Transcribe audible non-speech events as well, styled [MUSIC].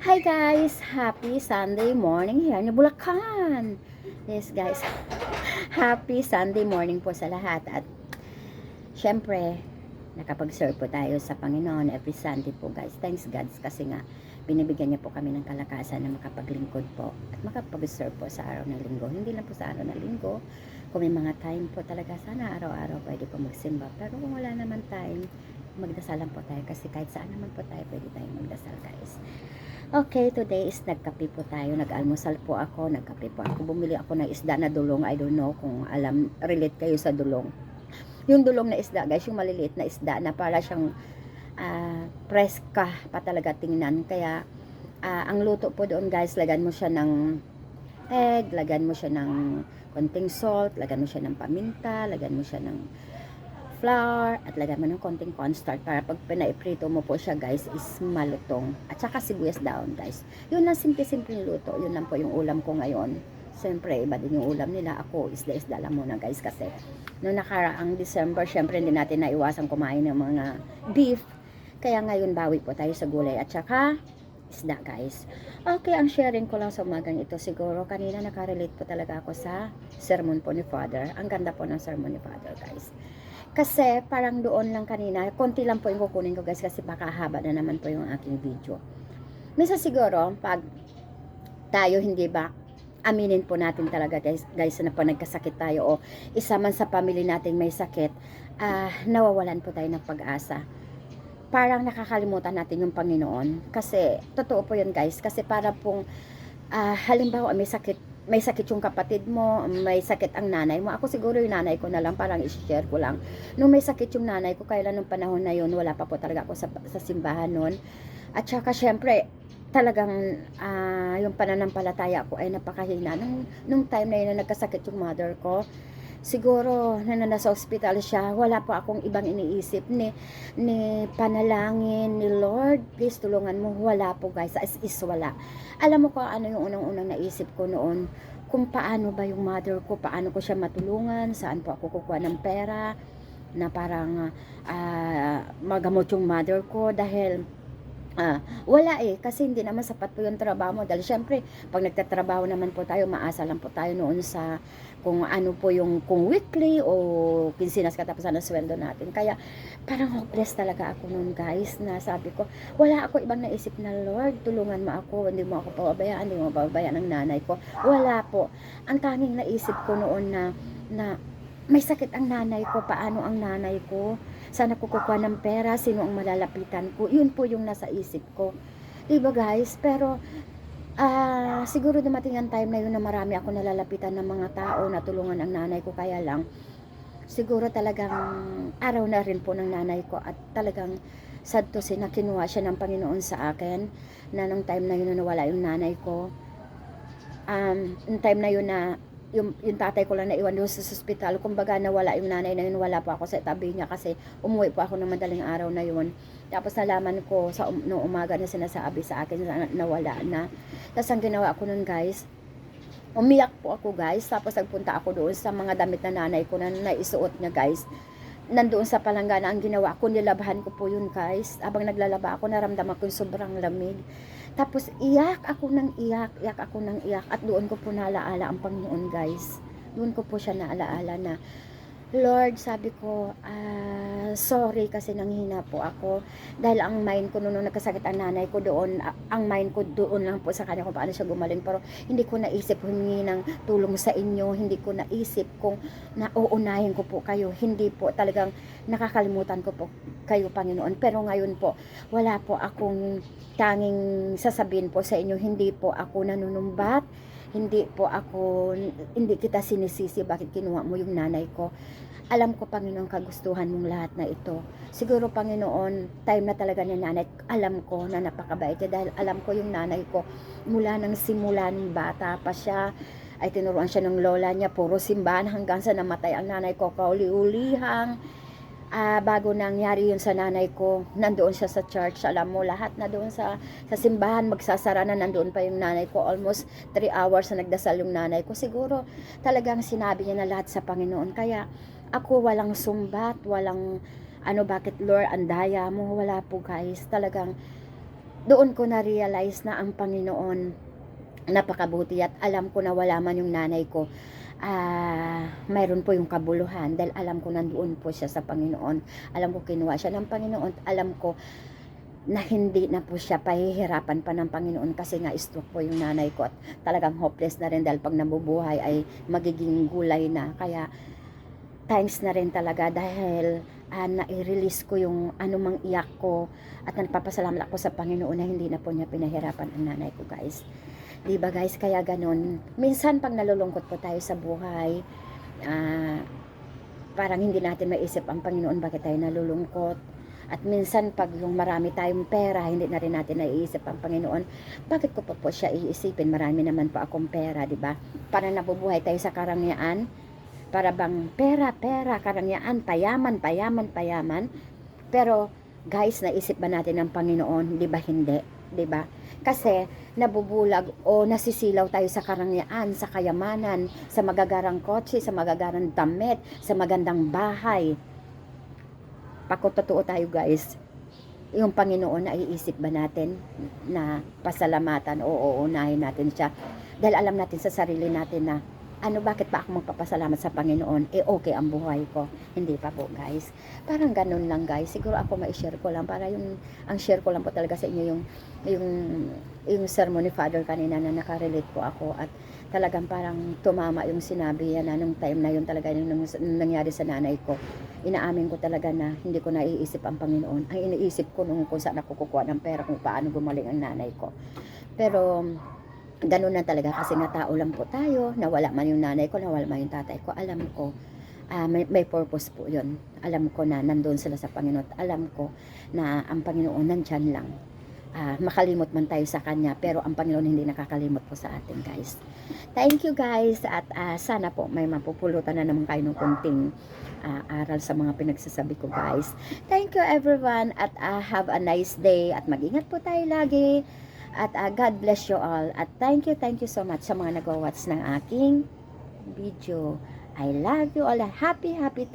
Hi guys! Happy Sunday morning here ni Bulacan! Yes guys, [LAUGHS] happy Sunday morning po sa lahat at syempre, nakapag-serve po tayo sa Panginoon every Sunday po guys. Thanks God kasi nga binibigyan niya po kami ng kalakasan na makapaglingkod po at makapag-serve po sa araw ng linggo. Hindi lang po sa araw ng linggo, kung may mga time po talaga sana araw-araw pwede po magsimba. Pero kung wala naman time, magdasal lang po tayo kasi kahit saan naman po tayo pwede tayo magdasal guys. Okay, today is nagkape po tayo. Nag-almusal po ako, nagkape po ako. Bumili ako ng isda na dulong. I don't know kung alam, relate kayo sa dulong. Yung dulong na isda, guys, yung maliliit na isda na para siyang ah, preska pa talaga tingnan. Kaya, ah, ang luto po doon, guys, lagan mo siya ng egg, lagan mo siya ng konting salt, lagan mo siya ng paminta, lagan mo siya ng flour, at lagyan mo ng konting cornstarch para pag pinaiprito mo po siya guys is malutong. At saka sibuyas down guys. Yun lang simple-simple luto. Yun lang po yung ulam ko ngayon. Siyempre, iba din yung ulam nila. Ako, isda-isda lang muna guys kasi noong nakaraang December, syempre hindi natin naiwasan kumain ng mga beef. Kaya ngayon bawi po tayo sa gulay at saka isda guys. Okay, ang sharing ko lang sa umagang ito siguro kanina nakarelate po talaga ako sa sermon po ni Father. Ang ganda po ng sermon ni Father guys. Kasi parang doon lang kanina, konti lang po yung kukunin ko guys kasi baka haba na naman po yung aking video. Misa siguro, pag tayo hindi ba aminin po natin talaga guys, guys na po nagkasakit tayo o isa man sa family natin may sakit, ah nawawalan po tayo ng pag-asa. Parang nakakalimutan natin yung Panginoon. Kasi, totoo po yun guys. Kasi para pong, ah, halimbawa may sakit may sakit yung kapatid mo, may sakit ang nanay mo. Ako siguro yung nanay ko na lang, parang i-share ko lang. Nung may sakit yung nanay ko, kailan nung panahon na yun, wala pa po talaga ako sa, sa simbahan noon. At saka syempre, talagang ah, yung pananampalataya ko ay napakahina. Nung, nung time na yun na nagkasakit yung mother ko, siguro na nasa hospital siya, wala po akong ibang iniisip ni, ni panalangin, ni Lord, please tulungan mo. Wala po guys, as is wala. Alam mo ko ano yung unang-unang naisip ko noon, kung paano ba yung mother ko, paano ko siya matulungan, saan po ako kukuha ng pera, na parang ah, magamot yung mother ko dahil Ah, wala eh, kasi hindi naman sapat po yung trabaho mo. Dahil syempre, pag nagtatrabaho naman po tayo, maasa lang po tayo noon sa kung ano po yung, kung weekly o kinsinas katapusan ng sweldo natin. Kaya, parang hopeless talaga ako noon guys, na sabi ko, wala ako ibang naisip na, Lord, tulungan mo ako, hindi mo ako pababayaan, hindi mo pababayaan ng nanay ko. Wala po. Ang tanging naisip ko noon na, na may sakit ang nanay ko, paano ang nanay ko? Sana kukuha ng pera, sino ang malalapitan ko? Yun po yung nasa isip ko. Diba guys? Pero, ah siguro dumating ang time na yun na marami ako nalalapitan ng mga tao na tulungan ang nanay ko. Kaya lang, siguro talagang araw na rin po ng nanay ko at talagang sad to say na kinuha siya ng Panginoon sa akin na nung time na yun na nawala yung nanay ko um, yung time na yun na yung, yung tatay ko lang naiwan doon sa ospital. Kumbaga nawala yung nanay na yun, wala pa ako sa tabi niya kasi umuwi po ako ng madaling araw na yun. Tapos nalaman ko sa um, noong umaga na sinasabi sa akin na nawala na. Tapos ang ginawa ko nun guys, umiyak po ako guys. Tapos nagpunta ako doon sa mga damit na nanay ko na naisuot niya guys. Nandoon sa palanggana ang ginawa ko, nilabhan ko po yun guys. Abang naglalaba ako, naramdaman ko yung sobrang lamig. Tapos iyak ako ng iyak, iyak ako ng iyak at doon ko po naalaala ang Panginoon guys. Doon ko po siya naalaala na Lord, sabi ko, ah, sorry kasi nanghina po ako. Dahil ang mind ko noon nung nagkasakit ang nanay ko doon, a- ang mind ko doon lang po sa kanya kung paano siya gumaling. Pero hindi ko naisip humingi ng tulong sa inyo. Hindi ko naisip kung nauunahin ko po kayo. Hindi po talagang nakakalimutan ko po kayo, Panginoon. Pero ngayon po, wala po akong tanging sasabihin po sa inyo. Hindi po ako nanunumbat hindi po ako, hindi kita sinisisi bakit kinuha mo yung nanay ko. Alam ko, Panginoon, kagustuhan mong lahat na ito. Siguro, Panginoon, time na talaga ni nanay, alam ko na napakabait niya dahil alam ko yung nanay ko, mula nang simula ng bata pa siya, ay tinuruan siya ng lola niya, puro simbahan hanggang sa namatay ang nanay ko, kauli-ulihang, ah, bago nangyari yun sa nanay ko, nandoon siya sa church, alam mo, lahat na doon sa, sa simbahan, magsasara na nandoon pa yung nanay ko, almost 3 hours na nagdasal yung nanay ko, siguro talagang sinabi niya na lahat sa Panginoon, kaya ako walang sumbat, walang ano, bakit Lord, ang daya mo, wala po guys, talagang doon ko na-realize na ang Panginoon napakabuti at alam ko na wala man yung nanay ko ah mayroon po yung kabuluhan dahil alam ko nandoon po siya sa Panginoon alam ko kinuha siya ng Panginoon alam ko na hindi na po siya pahihirapan pa ng Panginoon kasi nga stroke po yung nanay ko at talagang hopeless na rin dahil pag nabubuhay ay magiging gulay na kaya thanks na rin talaga dahil ah, na-release ko yung anumang iyak ko at nagpapasalamat ako sa Panginoon na hindi na po niya pinahirapan ang nanay ko guys. 'Di ba guys? Kaya ganun. Minsan pag nalulungkot po tayo sa buhay, ah, parang hindi natin maisip ang Panginoon bakit tayo nalulungkot. At minsan pag yung marami tayong pera, hindi na rin natin naiisip ang Panginoon. Bakit ko pa po siya iisipin? Marami naman po akong pera, 'di ba? Para nabubuhay tayo sa karangyaan, para bang pera, pera, karangyaan, payaman, payaman, payaman. Pero guys, naisip ba natin ang Panginoon? Di ba hindi? Di ba? Kasi nabubulag o nasisilaw tayo sa karangyaan, sa kayamanan, sa magagarang kotse, sa magagarang damit, sa magandang bahay. Pakototoo tayo guys, yung Panginoon na iisip ba natin na pasalamatan o uunahin natin siya dahil alam natin sa sarili natin na ano bakit pa ako magpapasalamat sa Panginoon? Eh okay ang buhay ko. Hindi pa po guys. Parang ganun lang guys. Siguro ako ma-share ko lang. Para yung ang share ko lang po talaga sa inyo yung yung yung sermon ni Father kanina na nakarelate po ako. At talagang parang tumama yung sinabi yan na nung time na yun talaga yung nangyari sa nanay ko. Inaamin ko talaga na hindi ko naiisip ang Panginoon. Ang iniisip ko nung kung saan ako kukuha ng pera kung paano gumaling ang nanay ko. Pero ganun na talaga kasi nga tao lang po tayo, nawala man yung nanay ko, nawala man yung tatay ko, alam ko, ah, may, may purpose po yun. Alam ko na nandun sila sa Panginoon. Alam ko na ang Panginoon nandyan lang. Ah, makalimot man tayo sa Kanya, pero ang Panginoon hindi nakakalimot po sa atin, guys. Thank you, guys. At ah, sana po may mapupulutan na naman kayo ng kunting ah, aral sa mga pinagsasabi ko, guys. Thank you, everyone. At ah, have a nice day. At mag-ingat po tayo lagi. At ah, God bless you all. At thank you, thank you so much sa mga nag-watch ng aking video. I love you all. Happy, happy